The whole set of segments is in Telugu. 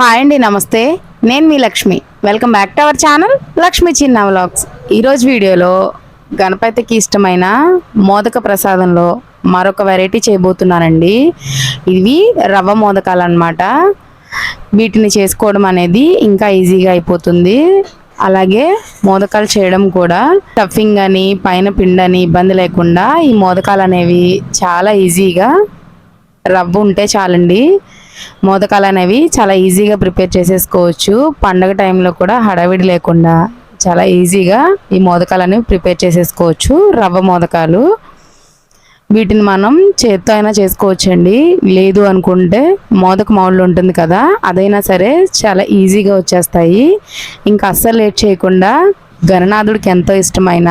హాయ్ అండి నమస్తే. నేను మీ Lakshmi. Welcome back to our channel Lakshmi Chinna vlogs ఈరోజు వీడియోలో గణపతికి ఇష్టమైన మోదక ప్రసాదంలో మరొక వెరైటీ చేయబోతున్నానండి. ఇవి రవ్వ మోదకాలు అన్నమాట వీటిని చేసుకోవడం అనేది ఇంకా ఈజీగా అయిపోతుంది. అలాగే మోదకాలు చేయడం కూడా టఫింగ్ అని పైన పిండని ఇబ్బంది లేకుండా ఈ మోదకాలు అనేవి చాలా ఈజీగా రవ్వ ఉంటే చాలండి. మోదకాలు అనేవి చాలా ఈజీగా ప్రిపేర్ చేసేసుకోవచ్చు. పండగ టైంలో కూడా హడావిడి లేకుండా చాలా ఈజీగా ఈ మోదకాలు అనేవి ప్రిపేర్ చేసేసుకోవచ్చు. రవ్వ మోదకాలు. వీటిని మనం చేత్తో అయినా చేసుకోవచ్చండి. లేదు అనుకుంటే మోదక మౌళ్ళు ఉంటుంది కదా అదైనా సరే చాలా ఈజీగా వచ్చేస్తాయి. ఇంకా అస్సలు లేట్ చేయకుండా గణనాథుడికి ఎంతో ఇష్టమైన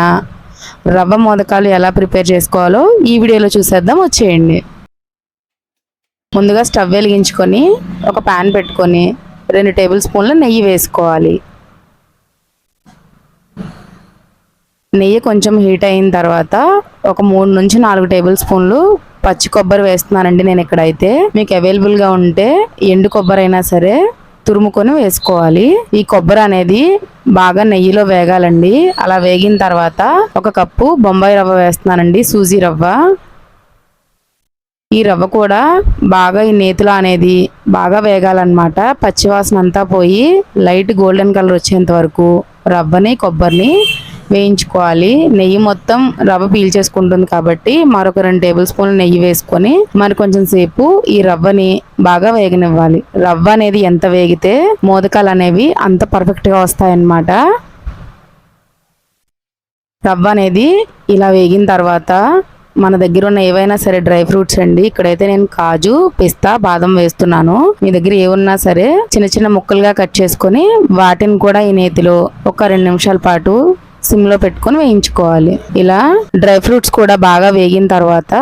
రవ్వ మోదకాలు ఎలా ప్రిపేర్ చేసుకోవాలో ఈ వీడియోలో చూసేద్దాం. వచ్చేయండి. ముందుగా స్టవ్ వెలిగించుకొని ఒక పాన్ పెట్టుకొని రెండు టేబుల్ స్పూన్ల నెయ్యి వేసుకోవాలి. నెయ్యి కొంచెం హీట్ అయిన తర్వాత ఒక మూడు నుంచి నాలుగు టేబుల్ స్పూన్లు పచ్చి కొబ్బరి వేస్తున్నానండి నేను ఇక్కడైతే. మీకు అవైలబుల్గా ఉంటే ఎండు కొబ్బరి అయినా సరే తురుముకొని వేసుకోవాలి. ఈ కొబ్బరి అనేది బాగా నెయ్యిలో వేగాలండి. అలా వేగిన తర్వాత ఒక కప్పు బొంబాయి రవ్వ వేస్తున్నానండి సూజీ రవ్వ. ఈ రవ్వ కూడా బాగా ఈ నేతిలో అనేది బాగా వేగాలన్నమాట. పచ్చివాసన అంతా పోయి లైట్ గోల్డెన్ కలర్ వచ్చేంత వరకు రవ్వని కొబ్బరిని వేయించుకోవాలి. నెయ్యి మొత్తం రవ్వ పీల్చేసుకుంటుంది కాబట్టి మరొక రెండు టేబుల్ స్పూన్లు నెయ్యి వేసుకొని మరి కొంచెం సేపు ఈ రవ్వని బాగా వేగనివ్వాలి. రవ్వ అనేది ఎంత వేగితే మోదకాలు అనేవి అంత పర్ఫెక్ట్గా వస్తాయన్నమాట. రవ్వ అనేది ఇలా వేగిన తర్వాత మన దగ్గర ఉన్న ఏవైనా సరే డ్రై ఫ్రూట్స్ అండి ఇక్కడైతే నేను కాజు పిస్తా బాదం వేస్తున్నాను. మీ దగ్గర ఏమున్నా సరే చిన్న చిన్న ముక్కలుగా కట్ చేసుకొని వాటిని కూడా ఈ నేతిలో ఒక రెండు నిమిషాల పాటు సిమ్లో పెట్టుకొని వేయించుకోవాలి. ఇలా డ్రై ఫ్రూట్స్ కూడా బాగా వేగిన తర్వాత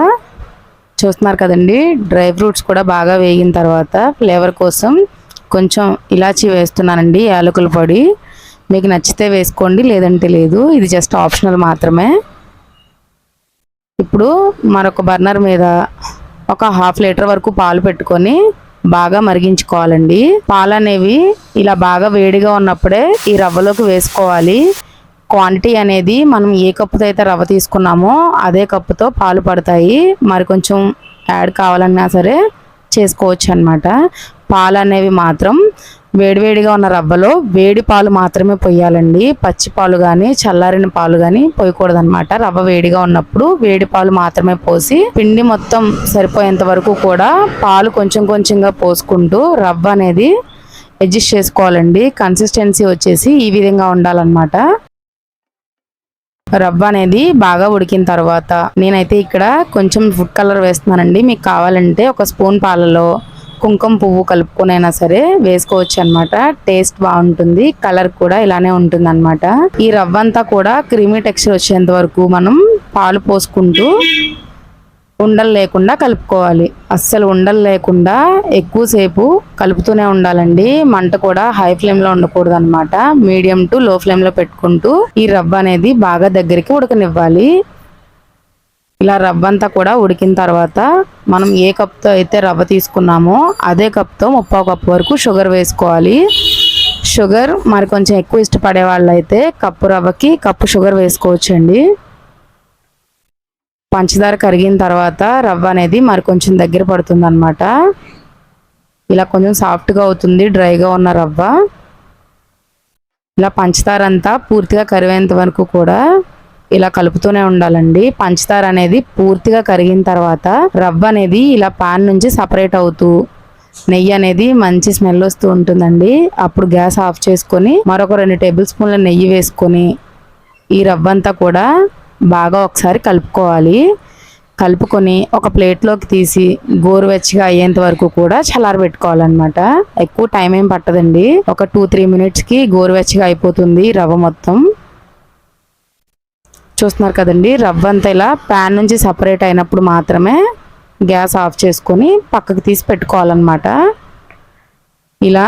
చూస్తున్నారు కదండి డ్రై ఫ్రూట్స్ కూడా బాగా వేగిన తర్వాత ఫ్లేవర్ కోసం కొంచెం ఇలాచి వేస్తున్నానండి యాలకుల పొడి. మీకు నచ్చితే వేసుకోండి లేదంటే లేదు. ఇది జస్ట్ ఆప్షనల్ మాత్రమే. ఇప్పుడు మరొక బర్నర్ మీద ఒక హాఫ్ లీటర్ వరకు పాలు పెట్టుకొని బాగా మరిగించుకోవాలండి. పాలు అనేవి ఇలా బాగా వేడిగా ఉన్నప్పుడే ఈ రవ్వలోకి వేసుకోవాలి. క్వాంటిటీ అనేది మనం ఏ కప్పుతో అయితే రవ్వ తీసుకున్నామో అదే కప్పుతో పాలు పడతాయి. మరి కొంచెం యాడ్ కావాలన్నా సరే చేసుకోవచ్చు అనమాట పాలు అనేవి మాత్రం వేడివేడిగా ఉన్న రవ్వలో వేడి పాలు మాత్రమే పొయ్యాలండి పచ్చి పాలు కానీ చల్లారిన పాలు కానీ పోయకూడదు అనమాట రవ్వ వేడిగా ఉన్నప్పుడు వేడి పాలు మాత్రమే పోసి పిండి మొత్తం సరిపోయేంత వరకు కూడా పాలు కొంచెం కొంచెంగా పోసుకుంటూ రవ్వ అనేది అడ్జస్ట్ చేసుకోవాలండి. కన్సిస్టెన్సీ వచ్చేసి ఈ విధంగా ఉండాలన్నమాట. రవ్వ అనేది బాగా ఉడికిన తర్వాత నేనైతే ఇక్కడ కొంచెం ఫుడ్ కలర్ వేస్తున్నానండి. మీకు కావాలంటే ఒక స్పూన్ పాలలో కుంకుమ పువ్వు కలుపుకునైనా సరే వేసుకోవచ్చు అనమాట టేస్ట్ బాగుంటుంది. కలర్ కూడా ఇలానే ఉంటుంది అనమాట ఈ రవ్వ అంతా కూడా క్రీమీ టెక్స్చర్ వచ్చేంత వరకు మనం పాలు పోసుకుంటూ ఉండలు లేకుండా కలుపుకోవాలి. అస్సలు ఉండలు లేకుండా ఎక్కువసేపు కలుపుతూనే ఉండాలండి. మంట కూడా హై ఫ్లేమ్లో ఉండకూడదు అనమాట మీడియం టు లో ఫ్లేమ్లో పెట్టుకుంటూ ఈ రవ్వ అనేది బాగా దగ్గరికి ఉడకనివ్వాలి. ఇలా రవ్వ అంతా కూడా ఉడికిన తర్వాత మనం ఏ కప్తో అయితే రవ్వ తీసుకున్నామో అదే కప్తో ముప్పై కప్పు వరకు షుగర్ వేసుకోవాలి. షుగర్ మరి కొంచెం ఎక్కువ ఇష్టపడే వాళ్ళైతే కప్పు రవ్వకి కప్పు షుగర్ వేసుకోవచ్చండి. పంచదార కరిగిన తర్వాత రవ్వ అనేది మరి కొంచెం దగ్గర పడుతుంది అనమాట ఇలా కొంచెం సాఫ్ట్గా అవుతుంది డ్రైగా ఉన్న రవ్వ. ఇలా పంచదార అంతా పూర్తిగా కరివేంత వరకు కూడా ఇలా కలుపుతూనే ఉండాలండి. పంచదార అనేది పూర్తిగా కరిగిన తర్వాత రవ్వ అనేది ఇలా పాన్ నుంచి సపరేట్ అవుతూ నెయ్యి అనేది మంచి స్మెల్ వస్తూ ఉంటుందండి. అప్పుడు గ్యాస్ ఆఫ్ చేసుకొని మరొక రెండు టేబుల్ స్పూన్ల నెయ్యి వేసుకొని ఈ రవ్వ అంతా కూడా బాగా ఒకసారి కలుపుకోవాలి. కలుపుకొని ఒక ప్లేట్లోకి తీసి గోరువెచ్చగా అయ్యేంత వరకు కూడా చల్లారబెట్టుకోవాలన్నమాట ఎక్కువ టైం ఏం పట్టదండి. ఒక టూ త్రీ మినిట్స్కి గోరువెచ్చగా అయిపోతుంది రవ్వ మొత్తం. చూస్తున్నారు కదండి. రవ్వ అంతా ఇలా ప్యాన్ నుంచి సపరేట్ అయినప్పుడు మాత్రమే గ్యాస్ ఆఫ్ చేసుకొని పక్కకు తీసి పెట్టుకోవాలన్నమాట. ఇలా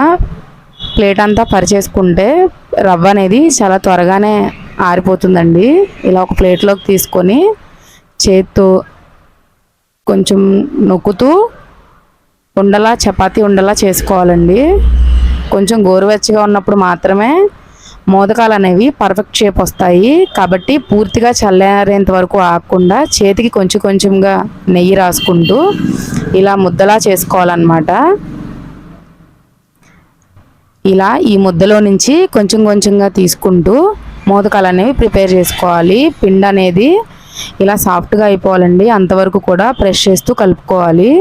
ప్లేట్ అంతా పరిచేసుకుంటే రవ్వ అనేది చాలా త్వరగానే ఆరిపోతుందండి. ఇలా ఒక ప్లేట్లోకి తీసుకొని చేత్తో కొంచెం నొక్కుతూ ఉండలా చపాతీ ఉండలా చేసుకోవాలండి. కొంచెం గోరువెచ్చగా ఉన్నప్పుడు మాత్రమే మోదకాలు అనేవి పర్ఫెక్ట్ షేప్ వస్తాయి. కాబట్టి పూర్తిగా చల్లారేంత వరకు ఆగకుండా చేతికి కొంచెం కొంచెంగా నెయ్యి రాసుకుంటూ ఇలా ముద్దలా చేసుకోవాలన్నమాట. ఇలా ఈ ముద్దలో నుంచి కొంచెం కొంచెంగా తీసుకుంటూ మోదకాలు అనేవి ప్రిపేర్ చేసుకోవాలి. పిండి అనేది ఇలా సాఫ్ట్గా అయిపోవాలండి. అంతవరకు కూడా ప్రెస్ చేస్తూ కలుపుకోవాలి.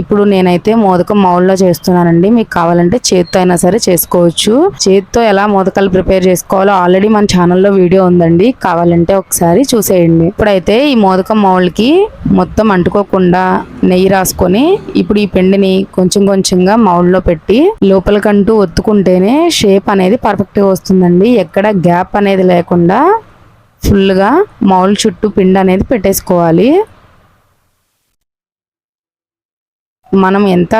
ఇప్పుడు నేనైతే మోదకం మౌల్లో చేస్తున్నానండి. మీకు కావాలంటే చేత్తో అయినా సరే చేసుకోవచ్చు. చేత్తో ఎలా మోదకాలు ప్రిపేర్ చేసుకోవాలో ఆల్రెడీ మన ఛానల్లో వీడియో ఉందండి. కావాలంటే ఒకసారి చూసేయండి. ఇప్పుడైతే ఈ మోదకం మౌల్కి మొత్తం అంటుకోకుండా నెయ్యి రాసుకొని ఇప్పుడు ఈ పిండిని కొంచెం కొంచెంగా మౌల్లో పెట్టి లోపలికంటూ ఒత్తుకుంటేనే షేప్ అనేది పర్ఫెక్ట్గా వస్తుందండి. ఎక్కడ గ్యాప్ అనేది లేకుండా ఫుల్గా మౌల్ చుట్టూ పిండి అనేది పెట్టేసుకోవాలి. మనం ఎంత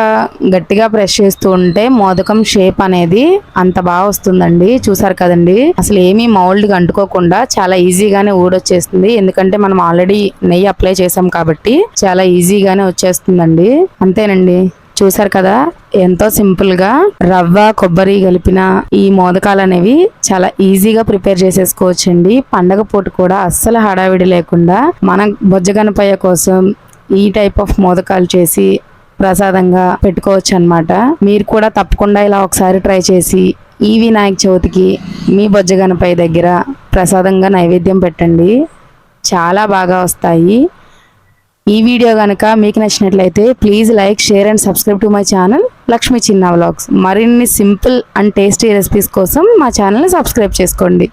గట్టిగా ప్రెస్ చేస్తూ ఉంటే మోదకం షేప్ అనేది అంత బాగా వస్తుందండి. చూసారు కదండి? అసలు ఏమీ మౌల్డ్ అంటుకోకుండా చాలా ఈజీగానే ఊడొచ్చేస్తుంది ఎందుకంటే మనం ఆల్రెడీ నెయ్యి అప్లై చేసాం కాబట్టి చాలా ఈజీగానే వచ్చేస్తుందండి. అంతేనండి. చూసారు కదా? ఎంతో సింపుల్గా రవ్వ కొబ్బరి కలిపిన ఈ మోదకాలు అనేవి చాలా ఈజీగా ప్రిపేర్ చేసేసుకోవచ్చండి. పండగ పూట కూడా అస్సలు హడావిడి లేకుండా మన బొజ్జగనపయ్య కోసం ఈ టైప్ ఆఫ్ మోదకాలు చేసి ప్రసాదంగా పెట్టుకోవచ్చు అన్నమాట మీరు కూడా తప్పకుండా ఇలా ఒకసారి ట్రై చేసి ఈ వినాయక చవితికి మీ బొజ్జగనపై దగ్గర ప్రసాదంగా నైవేద్యం పెట్టండి. చాలా బాగా వస్తాయి. ఈ వీడియో కనుక మీకు నచ్చినట్లయితే please like share and subscribe to my channel Lakshmi Chinna vlogs. మరిన్ని సింపుల్ అండ్ టేస్టీ రెసిపీస్ కోసం మా ఛానల్ని సబ్స్క్రైబ్ చేసుకోండి.